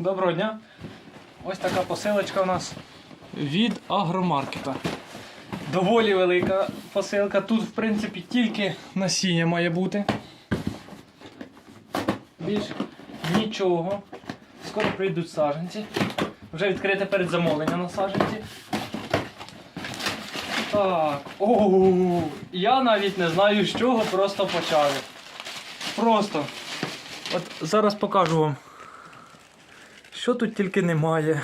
Доброго дня. Ось така посилочка у нас від агромаркета. Доволі велика посилка. Тут, в принципі, тільки насіння має бути. Більш нічого. Скоро прийдуть саджанці. Вже відкрите передзамовлення на саджанці. Так. Оу, я навіть не знаю, з чого просто почали. Просто. От зараз покажу вам. Що тут тільки немає.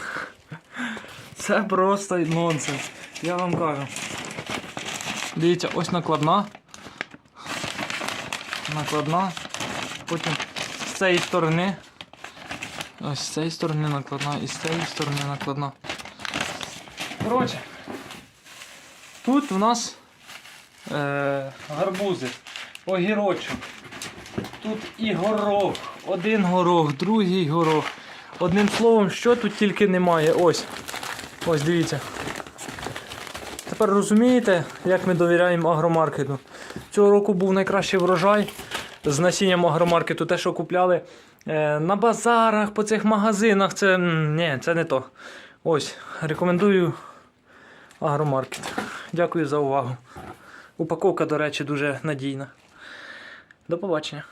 Це просто нонсенс. Я вам кажу. Дивіться, ось накладна. Накладна. Потім з цієї сторони. Ось з цієї сторони накладна і з цієї сторони накладна. Коротше. Тут у нас е, гарбузи, огірочок. Тут і горох. Один горох, другий горох. Одним словом, що тут тільки немає. Ось. Ось дивіться. Тепер розумієте, як ми довіряємо агромаркету. Цього року був найкращий врожай з насінням агромаркету. Те, що купляли е, на базарах, по цих магазинах. Це ні, це не то. Ось, рекомендую агромаркет. Дякую за увагу. Упаковка, до речі, дуже надійна. До побачення.